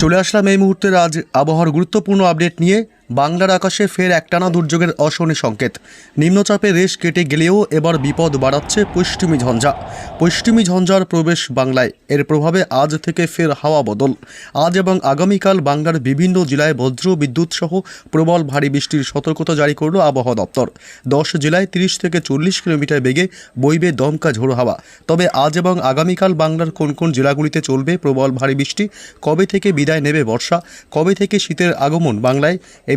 চলে আসলাম এই মুহূর্তের আজ আবহাওয়ার গুরুত্বপূর্ণ আপডেট নিয়ে। বাংলার আকাশে ফের একটানা দুর্যোগের অশনি সংকেত। নিম্নচাপে রেশ কেটে গেলেও এবার বিপদ বাড়াচ্ছে পশ্চিমী ঝঞ্ঝা। পশ্চিমী ঝঞ্ঝার প্রবেশ বাংলায়। এর প্রভাবে আজ থেকে ফের হাওয়া বদল। আজ এবং আগামীকাল বাংলার বিভিন্ন জেলায় বজ্র, বিদ্যুৎ সহ প্রবল ভারী বৃষ্টির সতর্কতা জারি করল আবহাওয়া দপ্তর। দশ জেলায় তিরিশ থেকে চল্লিশ কিলোমিটার বেগে বইবে দমকা ঝোড়ো হাওয়া। তবে আজ এবং আগামীকাল বাংলার কোন কোন জেলাগুলিতে চলবে প্রবল ভারী বৃষ্টি? কবে থেকে বিদায় নেবে বর্ষা? কবে থেকে শীতের আগমন বাংলায়? এ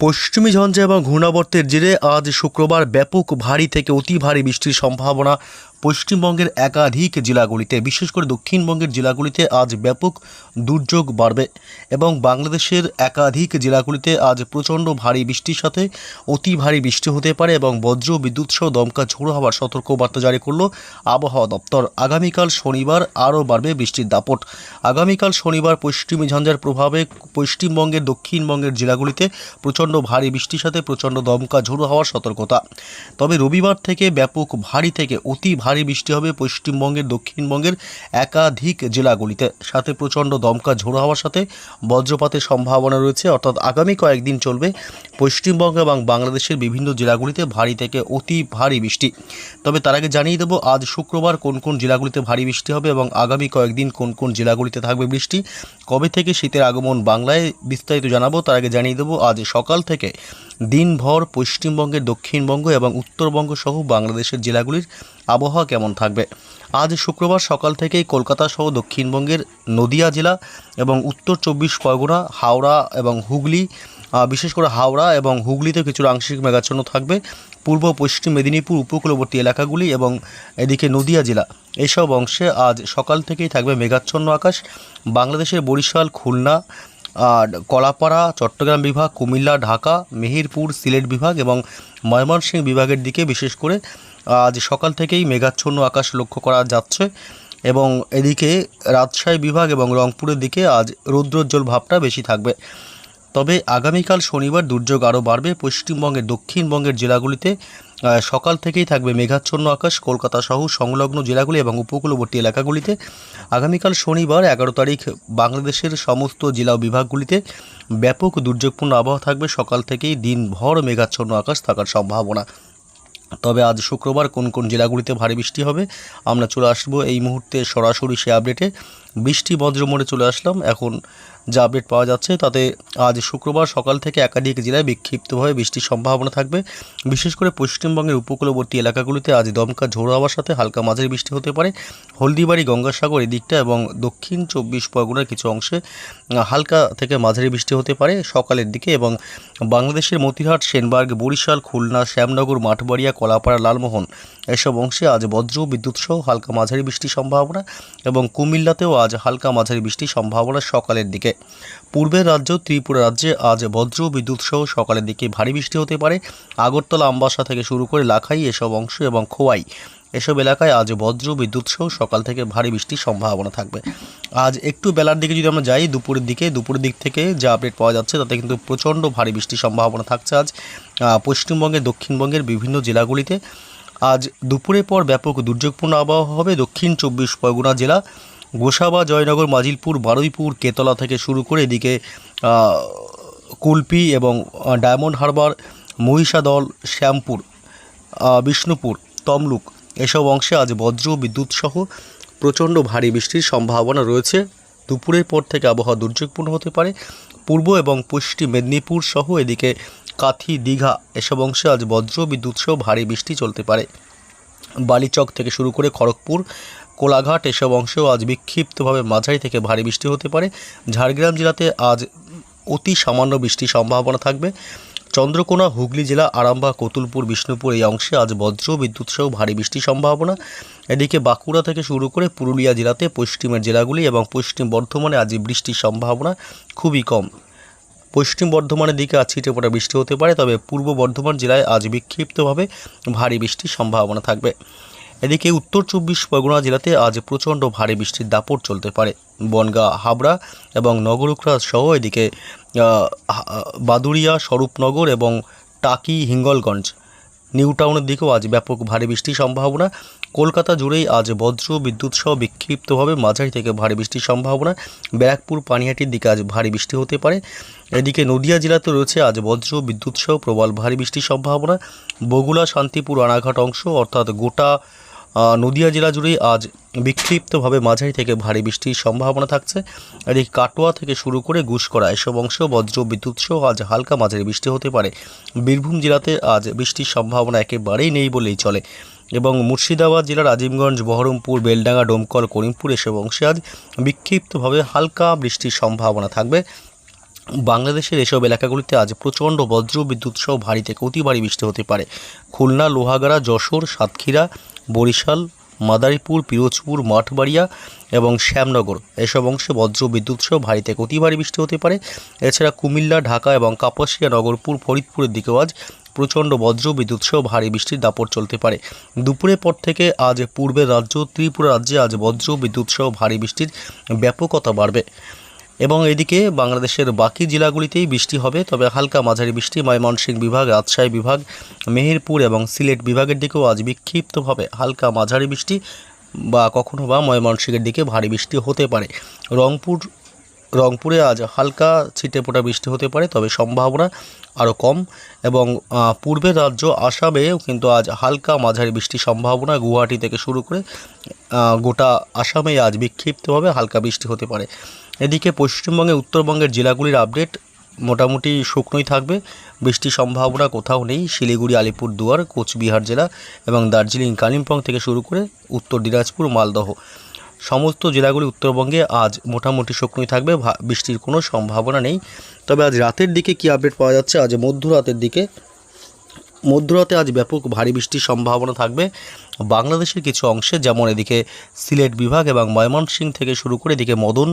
পশ্চিমী ঝঞ্ঝা এবং ঘূর্ণাবর্তের জেরে আজ শুক্রবার ব্যাপক ভারী থেকে অতি ভারী বৃষ্টির সম্ভাবনা পশ্চিমবঙ্গের একাধিক জেলাগুলিতে। বিশেষ করে দক্ষিণবঙ্গের জেলাগুলিতে আজ ব্যাপক দুর্যোগ বাড়বে এবং বাংলাদেশের একাধিক জেলাগুলিতে আজ প্রচণ্ড ভারী বৃষ্টির সাথে অতি ভারী বৃষ্টি হতে পারে এবং বজ্র, বিদ্যুৎ সহ দমকা ঝোড়ো হওয়ার সতর্কবার্তা জারি করল আবহাওয়া দপ্তর। আগামীকাল শনিবার আরও বাড়বে বৃষ্টির দাপট। আগামীকাল শনিবার পশ্চিমী ঝঞ্ঝার প্রভাবে পশ্চিমবঙ্গের দক্ষিণবঙ্গের জেলাগুলিতে প্রচণ্ড ভারী বৃষ্টির সাথে প্রচণ্ড দমকা ঝোড়ো হওয়ার সতর্কতা। তবে রবিবার থেকে ব্যাপক ভারী থেকে অতি ভারী বৃষ্টি হবে পশ্চিমবঙ্গের, দক্ষিণবঙ্গের একাধিক জেলাগুলিতে। সাথে প্রচণ্ড দমকা ঝোড়ো হওয়ার সাথে বজ্রপাতের সম্ভাবনা রয়েছে। অর্থাৎ আগামী কয়েকদিন চলবে পশ্চিমবঙ্গ এবং বাংলাদেশের বিভিন্ন জেলাগুলিতে ভারী থেকে অতি ভারী বৃষ্টি। তবে তার আগে জানিয়ে দেবো, আজ শুক্রবার কোন কোন জেলাগুলিতে ভারী বৃষ্টি হবে এবং আগামী কয়েকদিন কোন কোন জেলাগুলিতে থাকবে বৃষ্টি? কবে থেকে শীতের আগমন বাংলায় বিস্তারিত জানাব, তার আগে জানিয়ে দেবো, আজ সকাল থেকে দিনভর পশ্চিমবঙ্গের দক্ষিণবঙ্গ এবং উত্তরবঙ্গ সহ বাংলাদেশের জেলাগুলির আবহাওয়া কেমন থাকবে? আজ শুক্রবার সকাল থেকেই কলকাতা সহ দক্ষিণবঙ্গের নদিয়া জেলা এবং উত্তর চব্বিশ পরগনা, হাওড়া এবং হুগলি বিশেষ করে হাওড়া এবং হুগলিতে কিছুটা আংশিক মেঘাচ্ছন্ন থাকবে। পূর্ব, পশ্চিম মেদিনীপুর উপকূলবর্তী এলাকাগুলি এবং এদিকে নদিয়া জেলা। এসব অংশে আজ সকাল থেকেই থাকবে মেঘাচ্ছন্ন আকাশ। বাংলাদেশের বরিশাল, খুলনা কলাপাড়া, চট্টগ্রাম বিভাগ, কুমিল্লা, ঢাকা, মেহেরপুর, সিলেট বিভাগ এবং ময়মনসিংহ বিভাগের দিকে বিশেষ করে আজ সকাল থেকেই মেঘাচ্ছন্ন আকাশ লক্ষ্য করা যাচ্ছে এবং এদিকে রাজশাহী বিভাগ এবং রংপুরের দিকে আজ রৌদ্রোজ্জ্বল ভাবটা বেশি থাকবে। তবে আগামীকাল শনিবার দুর্যোগ আরও বাড়বে। পশ্চিমবঙ্গের দক্ষিণবঙ্গের জেলাগুলিতে সকাল থেকেই থাকবে মেঘাচ্ছন্ন আকাশ, কলকাতা সহ সংলগ্ন জেলাগুলি এবং উপকূলবর্তী এলাকাগুলিতে। আগামীকাল শনিবার এগারো তারিখ বাংলাদেশের সমস্ত জেলা বিভাগগুলিতে ব্যাপক দুর্যোগপূর্ণ আবহাওয়া থাকবে। সকাল থেকেই দিনভর মেঘাচ্ছন্ন আকাশ থাকার সম্ভাবনা। তবে আজ শুক্রবার কোন কোন জেলাগুলিতে ভারী বৃষ্টি হবে, আমরা চলে আসব এই মুহূর্তে সরাসরি সে আপডেটে। বৃষ্টি বজ্র মোড়ে চলে আসলাম। এখন যা আপডেট পাওয়া যাচ্ছে, তাতে আজ শুক্রবার সকাল থেকে একাধিক জেলায় বিক্ষিপ্তভাবে বৃষ্টির সম্ভাবনা থাকবে। বিশেষ করে পশ্চিমবঙ্গের উপকূলবর্তী এলাকাগুলিতে আজ দমকা ঝোড়ো হওয়ার সাথে হালকা মাঝারি বৃষ্টি হতে পারে। হলদিবাড়ি, গঙ্গাসাগর এদিকটা এবং দক্ষিণ চব্বিশ পরগনার কিছু অংশে হালকা থেকে মাঝারি বৃষ্টি হতে পারে সকালের দিকে এবং বাংলাদেশের মতিহাট, সেনবার্গ, বরিশাল, খুলনা, শ্যামনগর, মাঠবাড়িয়া, কলাপাড়া, লালমোহন এসব অংশে আজ বজ্র, বিদ্যুৎ সহ হালকা মাঝারি বৃষ্টির সম্ভাবনা এবং কুমিল্লাতেও আজ হালকা মাঝারি বৃষ্টির সম্ভাবনা সকালের দিকে। পূর্বের রাজ্য, ত্রিপুরা রাজ্যে আজ বজ্র, বিদ্যুৎ সহ সকালের দিকে ভারী বৃষ্টি হতে পারে। আগরতলা, আমবাসা থেকে শুরু করে লাখাই এসব অংশ এবং খোয়াই এসব এলাকায় আজ বজ্র, বিদ্যুৎ সহ সকাল থেকে ভারী বৃষ্টির সম্ভাবনা থাকবে। আজ একটু বেলার দিকে যদি আমরা যাই, দুপুরের দিকে দুপুরের দিক থেকে যা আপডেট পাওয়া যাচ্ছে তাতে কিন্তু প্রচণ্ড ভারী বৃষ্টির সম্ভাবনা থাকছে আজ। পশ্চিমবঙ্গের দক্ষিণবঙ্গের বিভিন্ন জেলাগুলিতে আজ দুপুরের পর ব্যাপক দুর্যোগপূর্ণ আবহাওয়া হবে। দক্ষিণ চব্বিশ পরগনা জেলা, গোসাবা, জয়নগর, মাজিলপুর, বারুইপুর, কেতলা থেকে শুরু করে এদিকে কুলপি এবং ডায়মন্ড হারবার, মহিষাদল, শ্যামপুর বিষ্ণুপুর, তমলুক এসব অংশে আজ বজ্র বিদ্যুৎ সহ প্রচণ্ড ভারী বৃষ্টির সম্ভাবনা রয়েছে। দুপুরের পর থেকে আবহাওয়া দুর্যোগপূর্ণ হতে পারে। পূর্ব এবং পশ্চিম মেদিনীপুর সহ এদিকে কাথি, দীঘা এসব অংশে আজ বজ্র বিদ্যুৎ সহ ভারী বৃষ্টি চলতে পারে। বালিচক থেকে শুরু করে খড়গপুর, কোলাঘাট এসব অংশেও আজ বিক্ষিপ্তভাবে মাঝারি থেকে ভারী বৃষ্টি হতে পারে। ঝাড়গ্রাম জেলাতে আজ অতি সামান্য বৃষ্টির সম্ভাবনা থাকবে। চন্দ্রকোনা, হুগলি জেলা, আরামবাগ, কতুলপুর, বিষ্ণুপুর এই অংশে আজ বজ্র বিদ্যুৎ সহ ভারী বৃষ্টির সম্ভাবনা। এদিকে বাঁকুড়া থেকে শুরু করে পুরুলিয়া জেলাতে পশ্চিমের জেলাগুলি এবং পশ্চিম বর্ধমানে আজ বৃষ্টির সম্ভাবনা খুবই কম। পশ্চিম বর্ধমানের দিকে আজ ছিটে পড়া বৃষ্টি হতে পারে, তবে পূর্ব বর্ধমান জেলায় আজ বিক্ষিপ্তভাবে ভারী বৃষ্টির সম্ভাবনা থাকবে। এদিকে উত্তর চব্বিশ পরগনা জেলাতে আজ প্রচণ্ড ভারী বৃষ্টির দাপট চলতে পারে। বনগাঁ, হাবড়া এবং নগরুকরাজ সহ এদিকে বাদুড়িয়া, স্বরূপনগর এবং টাকি, হিঙ্গলগঞ্জ নিউ টাউনের দিকেও আজ ব্যাপক ভারী বৃষ্টির সম্ভাবনা। কলকাতা জুড়েই আজ বজ্র বিদ্যুৎ সহ বিক্ষিপ্তভাবে মাঝারি থেকে ভারী বৃষ্টির সম্ভাবনা। ব্যারাকপুর, পানিহাটির দিকে আজ ভারী বৃষ্টি হতে পারে। এদিকে নদিয়া জেলাতে রয়েছে আজ বজ্র বিদ্যুৎ সহ প্রবল ভারী বৃষ্টির সম্ভাবনা। বগুলা শান্তিপুর, রানাঘাট অংশ অর্থাৎ গোটা নদিয়া জেলা জুড়েই আজ বিক্ষিপ্তভাবে মাঝারি থেকে ভারী বৃষ্টির সম্ভাবনা থাকছে। এদিকে কাটোয়া থেকে শুরু করে গুসকরা এসব অংশ বজ্র বিদ্যুৎ সহ আজ হালকা মাঝারি বৃষ্টি হতে পারে। বীরভূম জেলাতে আজ বৃষ্টির সম্ভাবনা একেবারেই নেই বলেই চলে। এবং মুর্শিদাবাদ জেলার আজিমগঞ্জ, বহরমপুর, বেলডাঙ্গা, ডোমকল, করিমপুর এসব অংশে আজ বিক্ষিপ্তভাবে হালকা বৃষ্টির সম্ভাবনা থাকবে। বাংলাদেশের এসব এলাকাগুলিতে আজ প্রচণ্ড বজ্র বিদ্যুৎ সহ ভারী থেকে অতি ভারী বৃষ্টি হতে পারে। খুলনা, লোহাগাড়া, যশোর, সাতক্ষীরা, বরিশাল, মাদারীপুর, পিরোজপুর, মাঠবাড়িয়া এবং শ্যামনগর এসব অংশে বজ্র বিদ্যুৎ সহ ভারী থেকে অতি ভারী বৃষ্টি হতে পারে। এছাড়া কুমিল্লা, ঢাকা এবং কাপাসিয়া, নগরপুর, ফরিদপুরের দিকেও আজ প্রচণ্ড বজ্র, বিদ্যুৎ সহ ভারী বৃষ্টির দাপট চলতে পারে। দুপুরের পর থেকে আজ পূর্বের রাজ্য, ত্রিপুরা রাজ্যে আজ বজ্র, বিদ্যুৎ সহ ভারী বৃষ্টির ব্যাপকতা বাড়বে। এবং এদিকে বাংলাদেশের বাকি জেলাগুলিতেই বৃষ্টি হবে, তবে হালকা মাঝারি বৃষ্টি ময়মনসিংহ বিভাগ, রাজশাহী বিভাগ, মেহেরপুর এবং সিলেট বিভাগের দিকেও আজ বিক্ষিপ্তভাবে হালকা মাঝারি বৃষ্টি বা কখনো বা ময়মনসিংহের দিকে ভারী বৃষ্টি হতে পারে। রংপুর রংপুরে আজ হালকা ছিটে ফোটা বৃষ্টি হতে পারে, তবে সম্ভাবনা আরও কম এবং পূর্বের রাজ্য আসামেও কিন্তু আজ হালকা মাঝারি বৃষ্টির সম্ভাবনা গুয়াহাটি থেকে শুরু করে গোটা আসামে আজ বিক্ষিপ্তভাবে হালকা বৃষ্টি হতে পারে। এদিকে পশ্চিমবঙ্গে, উত্তরবঙ্গের জেলাগুলির আপডেট মোটামুটি শুকনোই থাকবে, বৃষ্টির সম্ভাবনা কোথাও নেই, শিলিগুড়ি, আলিপুরদুয়ার, কোচবিহার জেলা এবং দার্জিলিং, কালিম্পং থেকে শুরু করে উত্তর দিনাজপুর, মালদহ। সমস্ত জেলাগুলি উত্তরবঙ্গে আজ মোটামুটি শুকনোই থাকবে বৃষ্টির কোনো সম্ভাবনা নেই। তবে আজ রাতের দিকে কি আপডেট পাওয়া যাচ্ছে? আজ মধ্যরাতের দিকে, মধ্যরাতে আজ ব্যাপক ভারী বৃষ্টির সম্ভাবনা থাকবে। বাংলাদেশের কিছু অংশে, যেমন এদিকে সিলেট বিভাগ এবং ময়মনসিংহ থেকে শুরু করে এদিকে মদন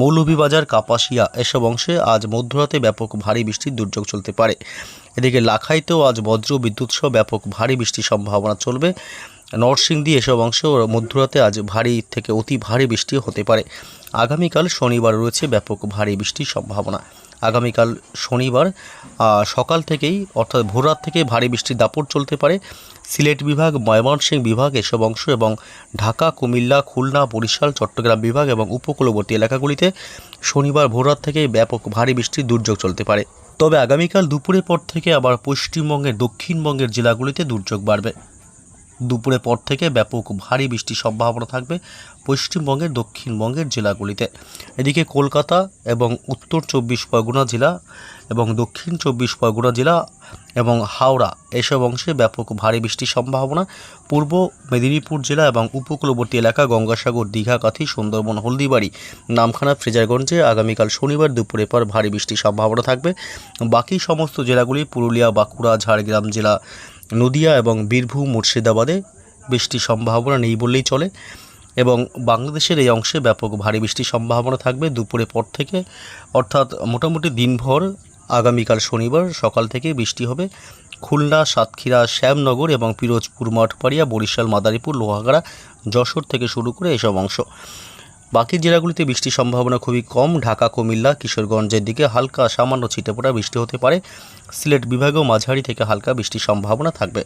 মৌলভীবাজার, কাপাসিয়া, এসব অংশে আজ মধ্যরাতে ব্যাপক ভারী বৃষ্টির দুর্যোগ চলতে পারে। এদিকে লাখাইতেও আজ বজ্র বিদ্যুৎ সহ ব্যাপক ভারী বৃষ্টির সম্ভাবনা চলবে। নরসিংদী এসব অংশ মধ্যরাতে আজ ভারী থেকে অতি ভারী বৃষ্টি হতে পারে। আগামীকাল শনিবার রয়েছে ব্যাপক ভারী বৃষ্টির সম্ভাবনা। আগামীকাল শনিবার সকাল থেকেই, অর্থাৎ ভোররাত থেকে ভারী বৃষ্টির দাপট চলতে পারে। সিলেট বিভাগ, ময়মনসিংহ বিভাগ এসব অংশ এবং ঢাকা, কুমিল্লা, খুলনা, বরিশাল, চট্টগ্রাম বিভাগ এবং উপকূলবর্তী এলাকাগুলিতে শনিবার ভোররাত থেকে ব্যাপক ভারী বৃষ্টির দুর্যোগ চলতে পারে। তবে আগামীকাল দুপুরের পর থেকে আবার পশ্চিমবঙ্গের দক্ষিণবঙ্গের জেলাগুলিতে দুর্যোগ বাড়বে। দুপুরের পর থেকে ব্যাপক ভারী বৃষ্টির সম্ভাবনা থাকবে পশ্চিমবঙ্গের, দক্ষিণবঙ্গের জেলাগুলিতে। এদিকে কলকাতা এবং উত্তর চব্বিশ পরগনা জেলা এবং দক্ষিণ চব্বিশ পরগনা জেলা এবং হাওড়া এসব অংশে ব্যাপক ভারী বৃষ্টির সম্ভাবনা। পূর্ব মেদিনীপুর জেলা এবং উপকূলবর্তী এলাকা গঙ্গাসাগর, দীঘা, কাথি, সুন্দরবন, হলদিবাড়ি, নামখানা, ফ্রেজারগঞ্জে আগামীকাল শনিবার দুপুরে পর ভারী বৃষ্টির সম্ভাবনা থাকবে। বাকি সমস্ত জেলাগুলি পুরুলিয়া, বাঁকুড়া, ঝাড়গ্রাম জেলা নদিয়া এবং বীরভূম, মুর্শিদাবাদে বৃষ্টির সম্ভাবনা নেই বললেই চলে এবং বাংলাদেশের এই অংশে ব্যাপক ভারী বৃষ্টির সম্ভাবনা থাকবে দুপুরের পর থেকে। অর্থাৎ মোটামুটি দিনভর আগামীকাল শনিবার সকাল থেকে বৃষ্টি হবে। খুলনা, সাতক্ষীরা, শ্যামনগর এবং পিরোজপুর মঠপাড়িয়া বরিশাল, মাদারীপুর, লোহাগাড়া, যশোর থেকে শুরু করে এসব অংশ। বাকি জেলাগুলিতে বৃষ্টির সম্ভাবনা খুবই কম। ঢাকা, কুমিল্লা, কিশোরগঞ্জের দিকে হালকা সামান্য ছিটেফোঁটা বৃষ্টি হতে পারে। সিলেট বিভাগেও মাঝারি থেকে হালকা বৃষ্টির সম্ভাবনা থাকবে।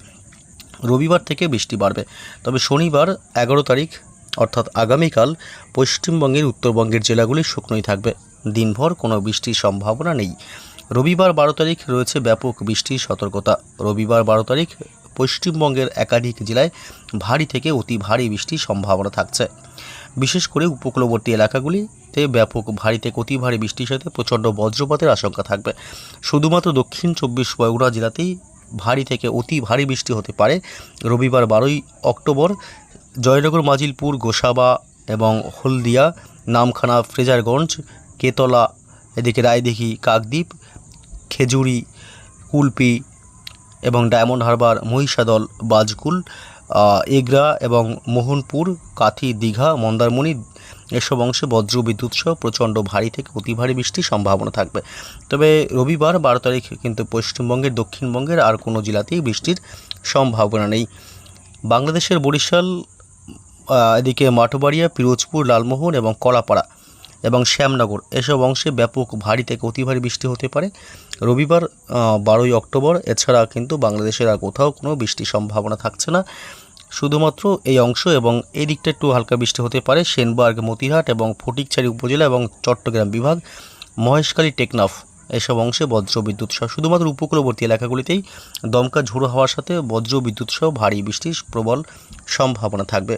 রবিবার থেকে বৃষ্টি বাড়বে। তবে শনিবার এগারো তারিখ, অর্থাৎ আগামীকাল, পশ্চিমবঙ্গের উত্তরবঙ্গের জেলাগুলি শুকনোই থাকবে। দিনভর কোনো বৃষ্টির সম্ভাবনা নেই। রবিবার বারো তারিখ রয়েছে ব্যাপক বৃষ্টির সতর্কতা। রবিবার বারো তারিখ পশ্চিমবঙ্গের একাধিক জেলায় ভারী থেকে অতি ভারী বৃষ্টির সম্ভাবনা থাকছে। বিশেষ করে উপকূলবর্তী এলাকাগুলিতে ব্যাপক ভারীতে অতি ভারী বৃষ্টির সাথে প্রচণ্ড বজ্রপাতের আশঙ্কা থাকবে। শুধুমাত্র দক্ষিণ চব্বিশ পরগনা জেলাতেই ভারী থেকে অতি ভারী বৃষ্টি হতে পারে। রবিবার বারোই অক্টোবর জয়নগর, মাজিলপুর, গোসাবা এবং হলদিয়া, নামখানা, ফ্রেজারগঞ্জ, কেতলা, এদিকে রায়দিঘি, কাকদ্বীপ, খেজুরি, কুলপি এবং ডায়মন্ড হারবার, মহিষাদল, বাজকুল এগরা এবং মোহনপুর, কাথি, দীঘা, মন্দারমণি এসব অংশে বজ্র বিদ্যুৎ সহ প্রচণ্ড ভারী থেকে অতি ভারী বৃষ্টির সম্ভাবনা থাকবে। তবে রবিবার বারো তারিখ কিন্তু পশ্চিমবঙ্গের, দক্ষিণবঙ্গের আর কোনো জেলাতেই বৃষ্টির সম্ভাবনা নেই। বাংলাদেশের বরিশাল এদিকে মাঠবাড়িয়া, পিরোজপুর, লালমোহন এবং কলাপাড়া এবং শ্যামনগর। এসব অংশে ব্যাপক ভারী থেকে অতি ভারী বৃষ্টি হতে পারে। রবিবার বারোই অক্টোবর, এছাড়া কিন্তু বাংলাদেশের আর কোথাও কোনো বৃষ্টির সম্ভাবনা থাকছে না। শুধুমাত্র এই অংশ এবং এই দিকটা একটু হালকা বৃষ্টি হতে পারে। সেনবার্গ, মতিহাট এবং ফটিকছড়ি উপজেলা এবং চট্টগ্রাম বিভাগ, মহেশখালী, টেকনাফ এসব অংশে বজ্র বিদ্যুৎ সহ শুধুমাত্র উপকূলবর্তী এলাকাগুলিতেই দমকা ঝোড়ো হওয়ার সাথে বজ্র বিদ্যুৎ সহ ভারী বৃষ্টির প্রবল সম্ভাবনা থাকবে।